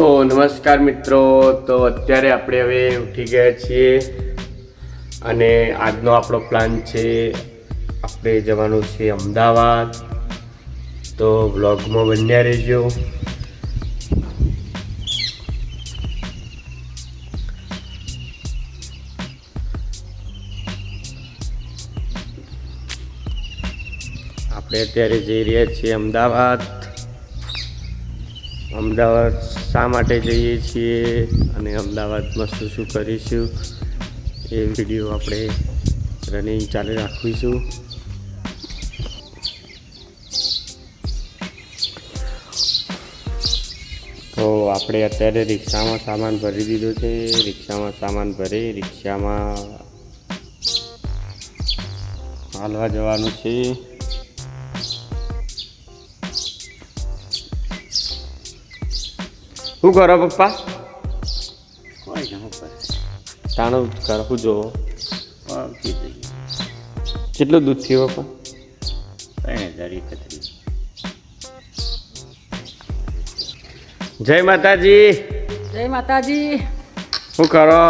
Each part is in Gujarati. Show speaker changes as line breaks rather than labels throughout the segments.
તો નમસ્કાર મિત્રો, તો અત્યારે આપણે હવે ઉઠી ગયા છીએ અને આજનો આપણો પ્લાન છે આપણે જવાનું છે અમદાવાદ. તો વ્લોગમાં બન્યા રહેજો. આપણે અત્યારે જઈ રહ્યા છીએ અમદાવાદ. અમદાવાદ શા માટે જઈએ છીએ અને અમદાવાદમાં શું શું કરીશું, એ વીડિયો આપણે રનિંગ ચાલુ રાખીશું. તો આપણે અત્યારે રિક્ષામાં સામાન ભરી દીધો છે, રિક્ષામાં સામાન ભરી, રિક્ષામાં હાલવા જવાનું છે. શું કરો પપ્પા?
કોઈ ના ઉપર
તાણું કરો શું જોવો. કેટલું દૂધ થયું પપ્પા?
ત્રણ હજાર એકત્રીસ.
જય માતાજી.
જય માતાજી.
શું કરો?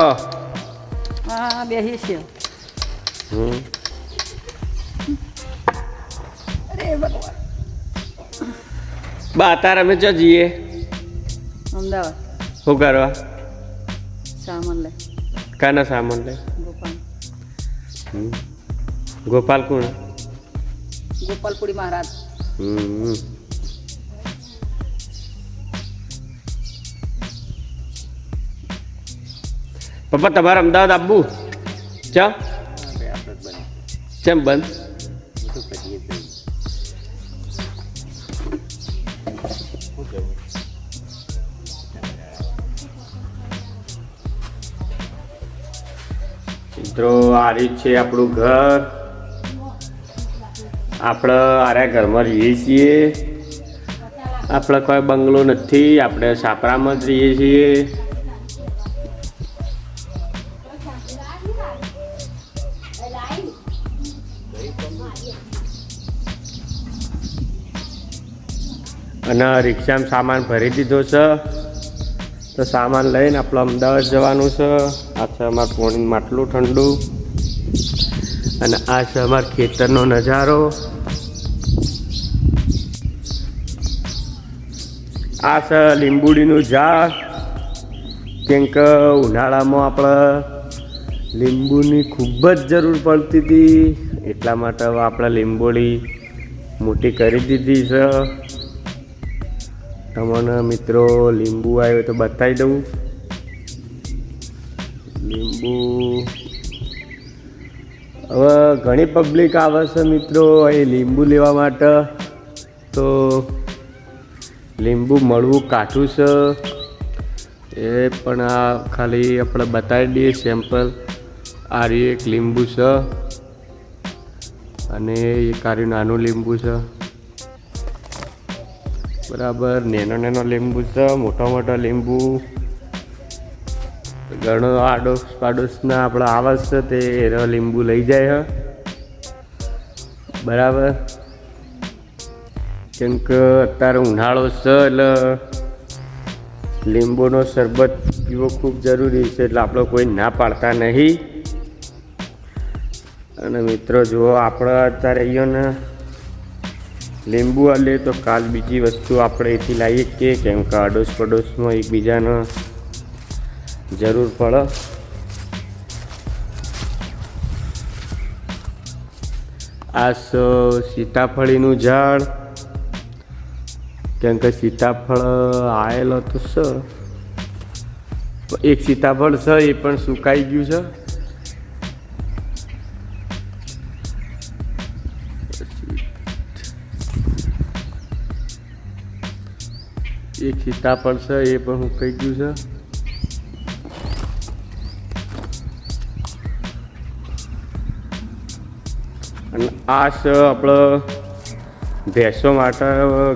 હા બેસી છે.
હમ.
અરે ભગવાન.
બા તાર અમે જો જઈએ.
અમદાવાદ.
શું કરવા
સામાન લે
કાના સામાન લે
ગોપાલ.
હમ. ગોપાલ કોણ?
ગોપાલપુરી મહારાજ.
હમ. પપ્પા તમારે અમદાવાદ આવવું ચા? કેમ બંધ
બધું?
મિત્રો, આ રીત છે આપણું ઘર. આપણે આરે ઘરમાં રહીએ છીએ. આપણે કોઈ બંગલો નથી, આપણે છાપરામાં જ રહીએ છીએ. અને રિક્ષામાં સામાન ભરી દીધો છે. તો સામાન લઈને આપણે અમદાવાદ જવાનું છે. આ છે અમારું પોણી માટલું ઠંડુ. અને આ છે અમારા ખેતરનો નજારો. આ છે લીંબુડીનું ઝાડ. કેમ કે ઉનાળામાં આપણે લીંબુની ખૂબ જ જરૂર પડતી હતી. એટલા માટે આપણે લીંબોળી મોટી કરી દીધી છે. તમને મિત્રો, લીંબુ આવ્યો તો બતાવી દઉં. લીંબુ. હવે ઘણી પબ્લિક આવે છે મિત્રો અહીં લીંબુ લેવા માટે. તો લીંબુ મળવું કાઠું છે. એ પણ આ ખાલી આપણે બતાવી દઈએ સેમ્પલ આ એક લીંબુ છે. અને એક આર્યું નાનું લીંબુ છે. બરાબર, નેનો નેનો લીંબુ છે, મોટો મોટો લીંબુ. ઘણો આડોશ પાડોશના આપણા આવાસ છે, તે એનો લીંબુ લઈ જાય હ. બરાબર. કેમ કે અત્યારે ઉનાળો છે, એટલે લીંબુનો શરબત પીવો ખૂબ જરૂરી છે, એટલે આપણે કોઈ ના પાડતા નહીં. અને મિત્રો, જુઓ, આપણે અત્યારે અહીંયા ને લીંબુ આલે તો કાલ બીજી વસ્તુ આપણે એથી લાવીએ કે કેમ કે અડોશ પડોશમાં એકબીજાને જરૂર પડે. આ સીતાફળીનું ઝાડ. કેમ કે સીતાફળ આવેલો તો સર એક સીતાફળ છે એ પણ સુકાઈ ગયું છે એક સીતાફળ છે, એ પણ હું કહી ગયું છે. અને આ છે આપણો ભેંસો માટે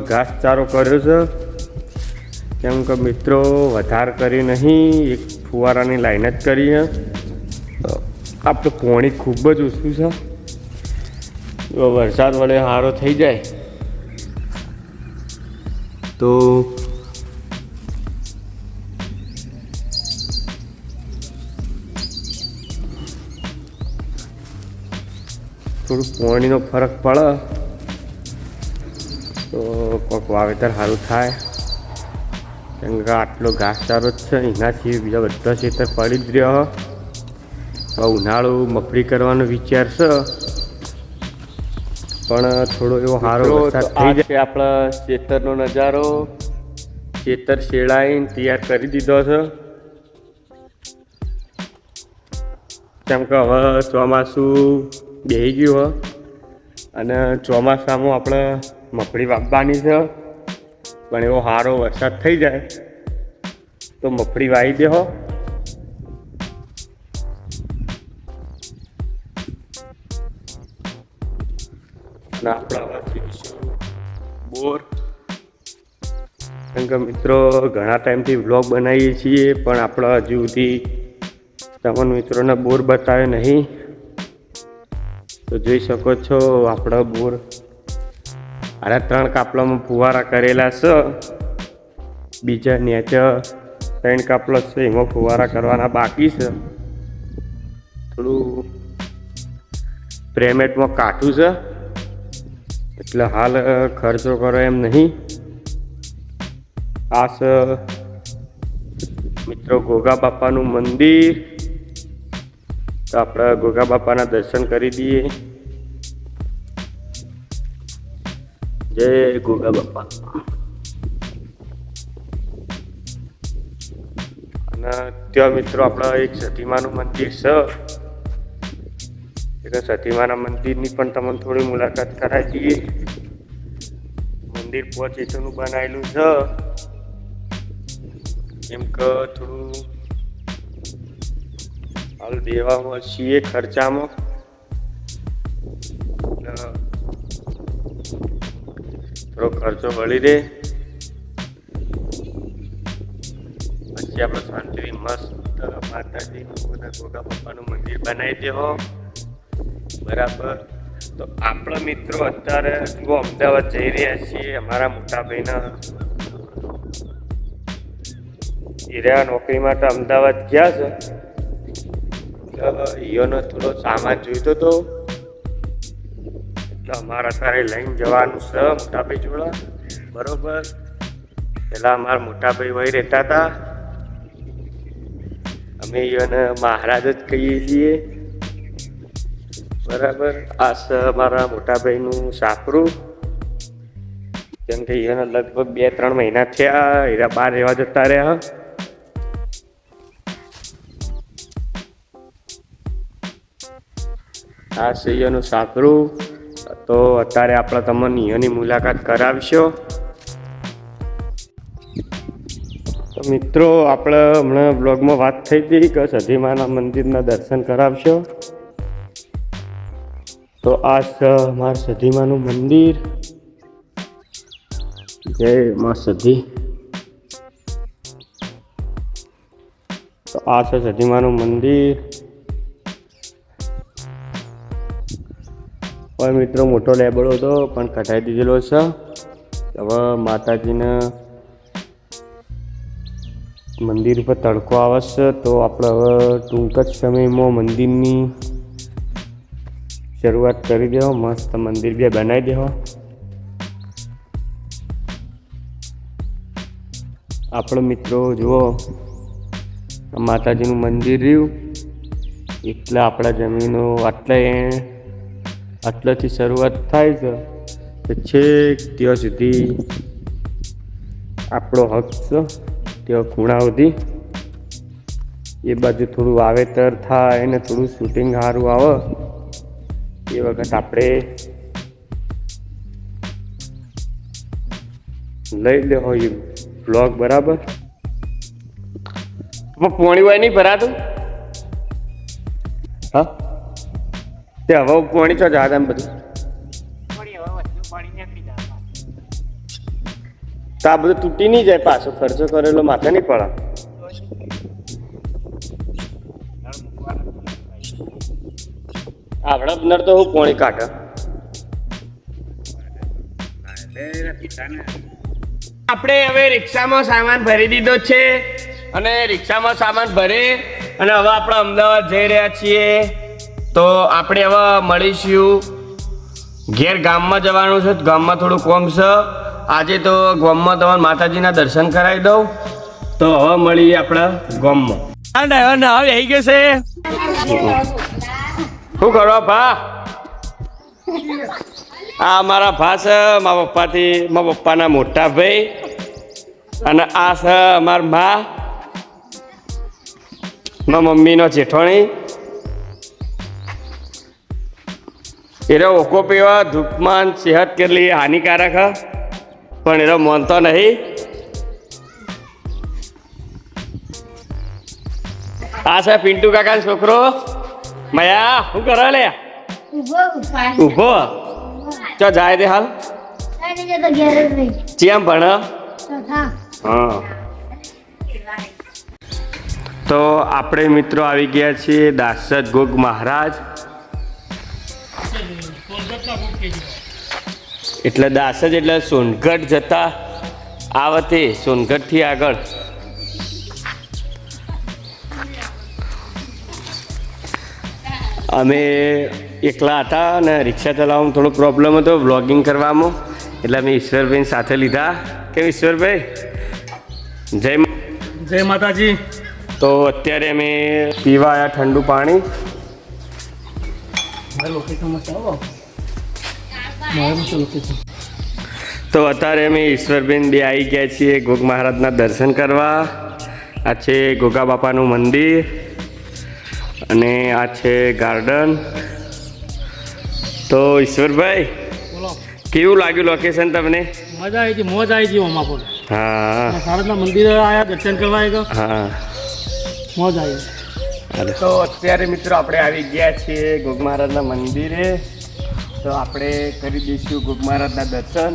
ઘાસચારો કર્યો છે. કેમ કે મિત્રો, વધાર કરી નહીં, એક ફુવારાની લાઈન જ કરી છે. આપણે પોણી ખૂબ જ ઓછું છે. વરસાદ વડે સારો થઈ જાય. તો થોડું પોણીનો ફરક પડે. તો કોઈક વાવેતર સારું થાય. કેમ કે આટલો ઘાસચારો જ છે એનાથી બીજા બધા ખેતર પડી જ રહ્યો. હવે ઉનાળુ મફરી કરવાનો વિચાર છે. પણ થોડો એવો સારો થઈ જાય. આપણા ખેતરનો નજારો. ખેતર શેડાઈને તૈયાર કરી દીધો છે. કેમ કે હવે ચોમાસું બેસી ગયું હો. અને ચોમાસામાં આપણે મગફળી વાવવાની છે. પણ એવો સારો વરસાદ થઈ જાય, તો મગફળી વાવી દેહો અને આપણે જઈશું બોર. કેમ કે મિત્રો, ઘણા ટાઈમથી વ્લોગ બનાવીએ છીએ, પણ આપણે હજુ સુધી તમને મિત્રોને બોર બતાવે નહીં. તો જોઈ શકો છો આપણો બોર. આના ત્રણ કાપલામાં ફુવારા કરેલા છે બીજા નેચે ત્રણ કાપલો છે એમાં ફુવારા કરવાના બાકી છે થોડું પ્રેમેટમાં કાઠું છે એટલે હાલ ખર્ચો કરો એમ નહીં. આ મિત્રો ગોગા બાપાનું મંદિર. તો આપણે ગોગા બાપાના દર્શન કરી દઈએ. જય ગોગા બાપા. અને ત્યાં મિત્રો આપણા એક સતીમાનું મંદિર છે. એટલે સતીમાના મંદિરની પણ તમને થોડી મુલાકાત કરાવી દઈએ. મંદિર પહોંચીનું બનાવેલું છે. એમ કે થોડું હાલ દેવામાં છીએ ખર્ચામાં. થોડો ખર્ચો વળી દે પછી આપણે શાંતિથી મસ્ત માતાજીનું બધા ગોગા પપ્પાનું મંદિર બનાવી દેવો બરાબર. તો આપણા મિત્રો અત્યારે જુઓ અમદાવાદ જઈ રહ્યા છીએ. અમારા મોટા ભાઈના હીરા નોકરી માટે અમદાવાદ ગયા છે. ઈયોનો થોડો સામાન જોઈતો એટલે અમારે અત્યારે લઈને જવાનું છે, મોટાભાઈ જોડા. બરોબર. પેલા અમારા મોટાભાઈ વહી રહેતા હતા. અમે ઈયોને મહારાજ જ કહીએ છીએ. બરાબર. આ છે અમારા મોટાભાઈનું સાપરું. કેમ કે ઈયોને લગભગ બે ત્રણ મહિના થયા, હીરા બહાર રહેવા જતા રહ્યા. આ સૈયાનું સાંકરું તો અત્યારે આપણે તમને નિયની મુલાકાત કરાવશો. તો મિત્રો, આપણે હમણાં બ્લોગમાં વાત થઈ હતી કે સધીમાના મંદિરના દર્શન કરાવશો. તો આ મારા સધીમાનું મંદિર. જય મા સધી. તો આ છે સધીમાનું મંદિર. હવે મિત્રો મોટો લેબડો હતો, પણ કઢાઈ દીધેલો છે. હવે માતાજીને મંદિર પર તડકો આવે છે, તો આપણે હવે ટૂંક જ સમયમાં મંદિરની શરૂઆત કરી દેવો મસ્ત મંદિર બે બનાવી દેવો આપણે મિત્રો જુઓ માતાજીનું મંદિર રહ્યું. એટલે આપણા જમીનો આટલે આટલાથી શરૂઆત થાય છે તો છેક ત્યાં સુધી આપણો હક છે ત્યાં ખૂણા સુધી. એ બાજુ થોડું વાવેતર થાય અને થોડું શૂટિંગ સારું આવે. એ વખત આપણે લઈ લે હોય બ્લોગ બરાબર. પોણી હોય નહીં ભરાતું? હા? તે હવે પાણી ચો જા એમ બધું. તો આ બધું તૂટી નહીં જાય પાછો ખર્ચો કરેલો માથે નહીં પડે. આવડત નર તો હું પોણી કાઢે. આપણે હવે રિક્ષામાં સામાન ભરી દીધો છે. અને રિક્ષામાં સામાન ભરી અને હવે આપણે અમદાવાદ જઈ રહ્યા છીએ. તો આપણે હવે મળીશું. ઘેર ગામમાં જવાનું છે તો ગામમાં થોડું કોમ છે. આજે તો ગામમાં તમારે માતાજીના દર્શન કરાવી દઉં. તો હવે મળીએ આપણા ગામમાં. હા ડ્રાઈવર ના હવે આવી ગયો છે. શું કરો ભા? આ મારા ભા છે મારા પપ્પાથી મારા પપ્પાના મોટા ભાઈ. અને આ છે અમારા મા. મારા મમ્મીનો જેઠોણી. એનો ઓકો પીવા ધૂપમાન સેહત કેટલી હાનિકારક હ? પણ એનો માનતો નહીં. આ છે પિન્ટુ કાકા છોકરો. મયા શું કરો લે?
ઊભો
ઊભો. ચો જાય તે હાલ ચેમ ભણ. હા. તો આપણે મિત્રો આવી ગયા છીએ દાસદ ગોગ મહારાજ. એટલે દાસજ એટલે સોનગઢ જતા આ વતે સોનગઢથી આગળ. અમે એકલા હતા અને રિક્ષા ચલાવવામાં થોડો પ્રોબ્લેમ હતો વ્લોગિંગ કરવામાં. એટલે અમે ઈશ્વરભાઈ સાથે લીધા. કેમ ઈશ્વરભાઈ? જય
જય માતાજી.
તો અત્યારે અમે પીવા આવ્યા ઠંડુ પાણી. તો અત્યારે અમે ઈશ્વરબેન બે આવી ગયા છીએ ગોગ મહારાજના દર્શન કરવા. આ છે ગોગા બાપાનું મંદિર અને આ છે ગાર્ડન. તો ઈશ્વરભાઈ
બોલો.
કેવું લાગ્યું લોકેશન તમને?
મજા આવી હતી મોજ આવી ગઈ ઓમાં પણ
હા.
સારદના મંદિરે આવ્યા દર્શન કરવા આવ્યા
હા.
મોજ આવી
તો અત્યારે મિત્રો આપણે આવી ગયા છીએ ગોગ મહારાજના મંદિરે. તો આપણે કરી દઈશું ગોગ મહારાજના દર્શન.